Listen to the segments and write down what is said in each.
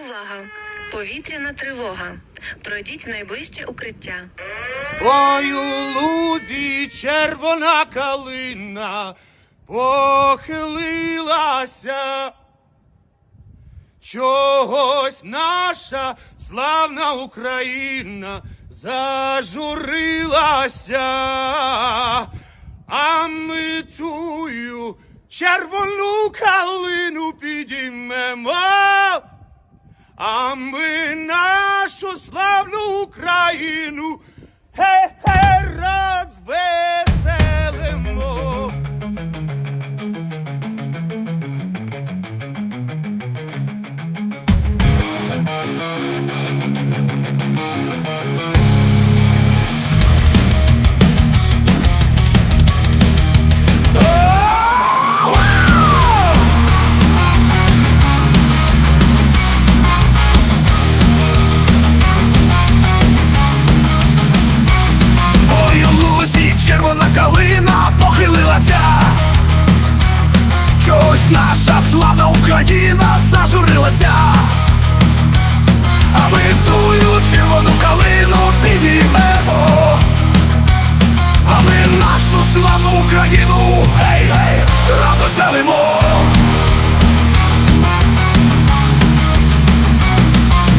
Увага! Повітряна тривога. Пройдіть в найближче укриття. Ой, у лузі червона калина похилилася. Чогось наша славна Україна зажурилася, а ми тую червону калину підіймемо. А ми нашу славну Україну ге-ге розвеселимо. Ой, наша славна Україна зажурилася. А ми тую червону калину підіймемо. А ми нашу славну Україну гей, гей, розвеселимо.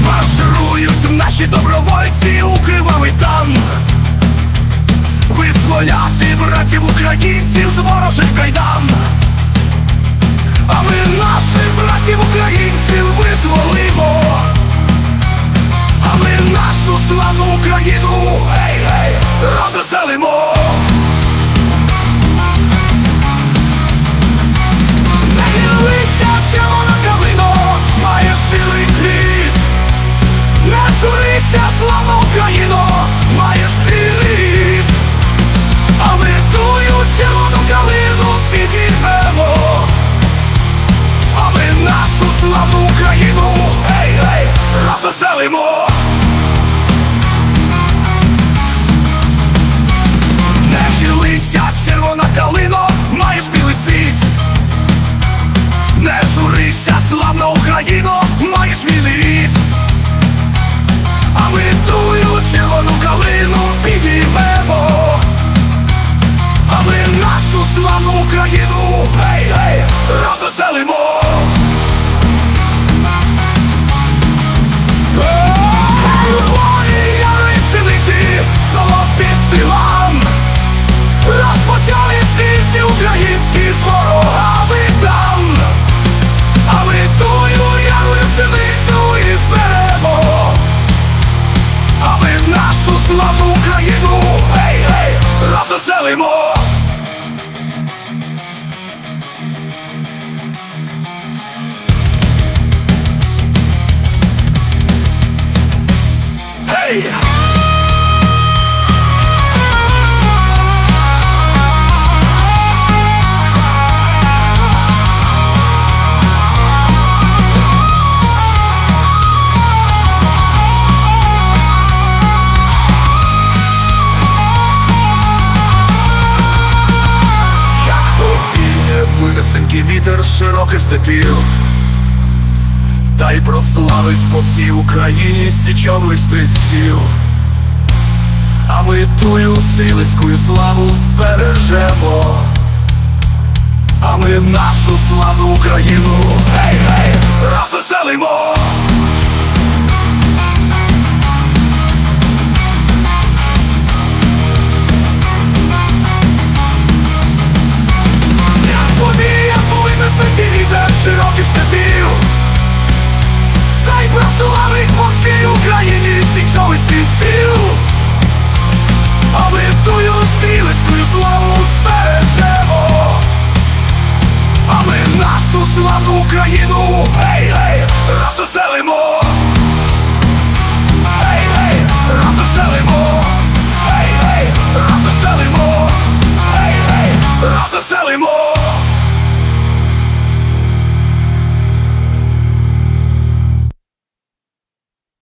Марширують наші добровольці у кривавий танк Визволяти братів українців з ворожих кайдан А ми наших братів українців визволимо. А ми нашу славну Україну гей, гей, розвеселимо славна маєш вільний А ми тую червону калину підіймемо. А ми нашу славну Україну. Гей, гей, Hey! Як повіє винесенький вітер широких степів та й прославить по всій Україні січових стрільців. А ми тую стрілецьку славу збережемо. А ми нашу славну Україну гей, гей, розвеселимо.